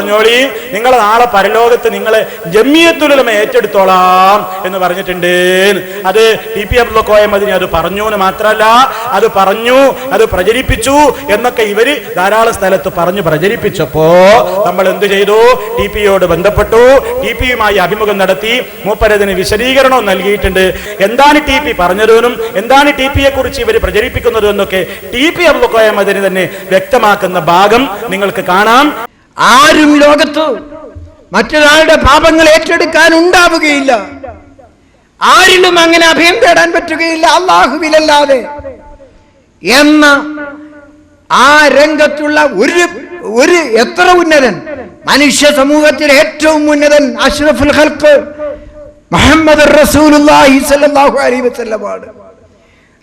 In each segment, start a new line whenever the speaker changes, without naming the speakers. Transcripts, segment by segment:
പറഞ്ഞോളി നിങ്ങൾ നാളെ പരലോകത്ത് നിങ്ങൾ ജമ്മിയത്തുലമ ഏറ്റെടുത്തോളാം എന്ന് പറഞ്ഞിട്ടുണ്ട്. അത് ടി പി അബ്ദുൾ കോയ മദിനി അത് പറഞ്ഞു എന്ന് മാത്രമല്ല അത് പറഞ്ഞു അത് പ്രചരിപ്പിച്ചു എന്നൊക്കെ ഇവർ ധാരാളം സ്ഥലത്ത് പറഞ്ഞു പ്രചരിപ്പിച്ചപ്പോ നമ്മൾ എന്ത് ചെയ്തു? ടി പിയോട് ബന്ധപ്പെട്ടു. ടി പിയുമായി അഭിമുഖം നടത്തി മൂപ്പരതിന് വിശദീകരണവും നൽകിയിട്ടുണ്ട്. എന്താണ് ടി പി പറഞ്ഞതെന്നും എന്താണ് ടി പിയെ കുറിച്ച് ഇവർ പ്രചരിപ്പിക്കുന്നതെന്നൊക്കെ ടി പി അബ്ദുൾ കോയ മദിനി തന്നെ വ്യക്തമാക്കുന്ന ഭാഗം നിങ്ങൾക്ക് കാണാം.
ആരും ലോകത്ത് മറ്റൊരാളുടെ പാപങ്ങൾ ഏറ്റെടുക്കാൻ ഉണ്ടാവുകയില്ല. ആരിലും അങ്ങനെ അഭയം തേടാൻ പറ്റുകയില്ല. അള്ളാഹുവിലല്ലാതെ എന്ന ആ രംഗത്തുള്ള ഒരു ഒരു എത്ര ഉന്നതൻ? മനുഷ്യ സമൂഹത്തിൽ ഏറ്റവും ഉന്നതൻ അഷ്റഫുൽ ഹൽക്ക് മുഹമ്മദ് സ്വല്ലല്ലാഹു അലൈഹി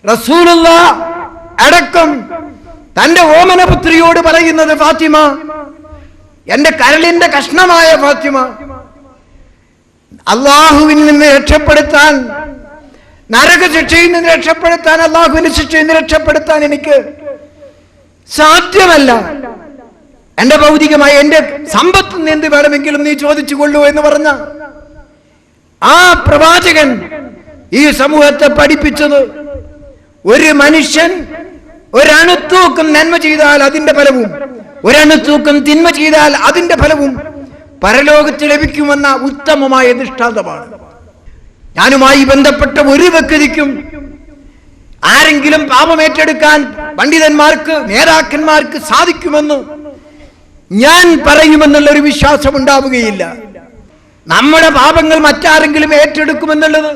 റസൂലുള്ള അടക്കം തന്റെ ഓമനപുത്രിയോട് പറയുന്നത് ഫാത്തിമ എന്റെ കരളിന്റെ കഷ്ണമായ ഫാത്തിമ. അള്ളാഹുവിൽ നിന്ന് രക്ഷപ്പെടുത്താൻ നരക ശിക്ഷയിൽ നിന്ന് രക്ഷപ്പെടുത്താൻ അള്ളാഹുവിന്റെ ശിക്ഷയിൽ നിന്ന് രക്ഷപ്പെടുത്താൻ എനിക്ക് സാധ്യമല്ല. എന്റെ ഭൗതികമായ എന്റെ സമ്പത്ത് എന്ത് വേണമെങ്കിലും നീ ചോദിച്ചു കൊള്ളൂ എന്ന് പറഞ്ഞ ആ പ്രവാചകൻ ഈ സമൂഹത്തെ പഠിപ്പിച്ചത് ഒരു മനുഷ്യൻ ഒരണുത്തൂക്കം നന്മ ചെയ്താൽ അതിന്റെ ഫലവും ഒരണുത്തൂക്കം തിന്മ ചെയ്താൽ അതിന്റെ ഫലവും പരലോകത്ത് ലഭിക്കുമെന്ന ഉത്തമമായ ദൃഷ്ടാന്തമാണ്. ഞാനുമായി ബന്ധപ്പെട്ട ഒരു വ്യക്തിക്കും ആരെങ്കിലും പാപമേറ്റെടുക്കാൻ പണ്ഡിതന്മാർക്ക് നേതാക്കന്മാർക്ക് സാധിക്കുമെന്ന് ഞാൻ പറയുമെന്നുള്ള ഒരു വിശ്വാസം ഉണ്ടാവുകയില്ല. നമ്മുടെ പാപങ്ങൾ മറ്റാരെങ്കിലും ഏറ്റെടുക്കുമെന്നുള്ളത്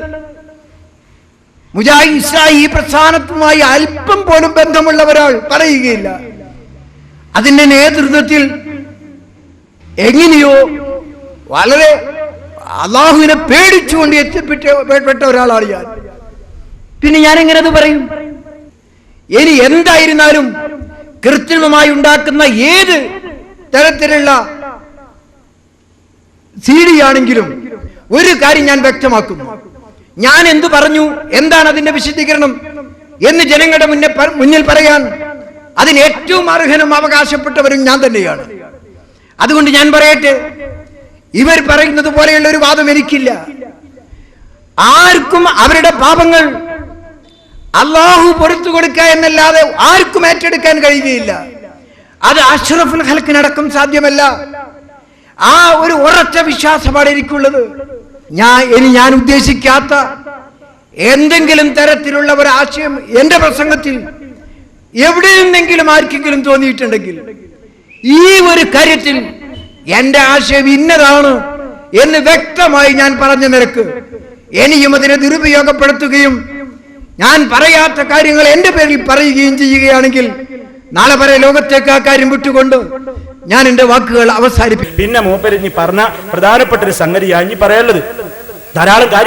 മുജാഹിദ് ഈ പ്രസ്ഥാനത്തുമായി അല്പം പോലും ബന്ധമുള്ള ഒരാൾ പറയുകയില്ല. അതിന്റെ നേതൃത്വത്തിൽ എങ്ങനെയോ വളരെ അള്ളാഹുവിനെ പേടിച്ചുകൊണ്ട് എത്തിപ്പെട്ട പെട്ട ഒരാളാണ് ഞാൻ. പിന്നെ ഞാൻ എങ്ങനെ അത് പറയും? ഇനി എന്തായിരുന്നാലും കൃത്രിമമായി ഉണ്ടാക്കുന്ന ഏത് തരത്തിലുള്ള സീഡിയാണെങ്കിലും ഒരു കാര്യം ഞാൻ വ്യക്തമാക്കുന്നു. ഞാൻ എന്തു പറഞ്ഞു? എന്താണ് അതിന്റെ വിശദീകരണം? എന്ന് ജനങ്ങളുടെ മുന്നേ മുന്നിൽ പറയാൻ അതിന് ഏറ്റവും അർഹനും അവകാശപ്പെട്ടവരും ഞാൻ തന്നെയാണ്. അതുകൊണ്ട് ഞാൻ പറയട്ടെ ഇവർ പറയുന്നത് പോലെയുള്ള ഒരു വാദം എനിക്കില്ല. ആർക്കും അവരുടെ പാപങ്ങൾ അള്ളാഹു പൊറത്തു കൊടുക്കുക എന്നല്ലാതെ ആർക്കും ഏറ്റെടുക്കാൻ കഴിയുകയില്ല. അത് അഷ്റഫുൽ ഹലക്കിനടക്കം സാധ്യമല്ല. ആ ഒരു ഉറച്ച വിശ്വാസമാണ് എനിക്കുള്ളത്. ഞാൻ ഇനി ഞാൻ ഉദ്ദേശിക്കാത്ത എന്തെങ്കിലും തരത്തിലുള്ള ഒരു ആശയം എന്റെ പ്രസംഗത്തിൽ എവിടെ നിന്നെങ്കിലും ആർക്കെങ്കിലും തോന്നിയിട്ടുണ്ടെങ്കിൽ ഈ ഒരു കാര്യത്തിൽ എന്റെ ആശയം ഇന്നതാണ് എന്ന് വ്യക്തമായി ഞാൻ പറഞ്ഞ നിരക്ക്. ഇനിയും അതിനെ ദുരുപയോഗപ്പെടുത്തുകയും ഞാൻ പറയാത്ത കാര്യങ്ങൾ എന്റെ പേരിൽ പറയുകയും ചെയ്യുകയാണെങ്കിൽ നാളെ വരെ ലോകത്തേക്ക് ആ കാര്യം വിട്ടുകൊണ്ട് ഞാൻ എന്റെ വാക്കുകൾ അവസാനിപ്പിക്കും.
പിന്നെ മൂപ്പരി പറഞ്ഞ പ്രധാനപ്പെട്ട ഒരു സംഗതിയാണ് ഇനി പറയാനുള്ളത്. ധാരാളം കാര്യം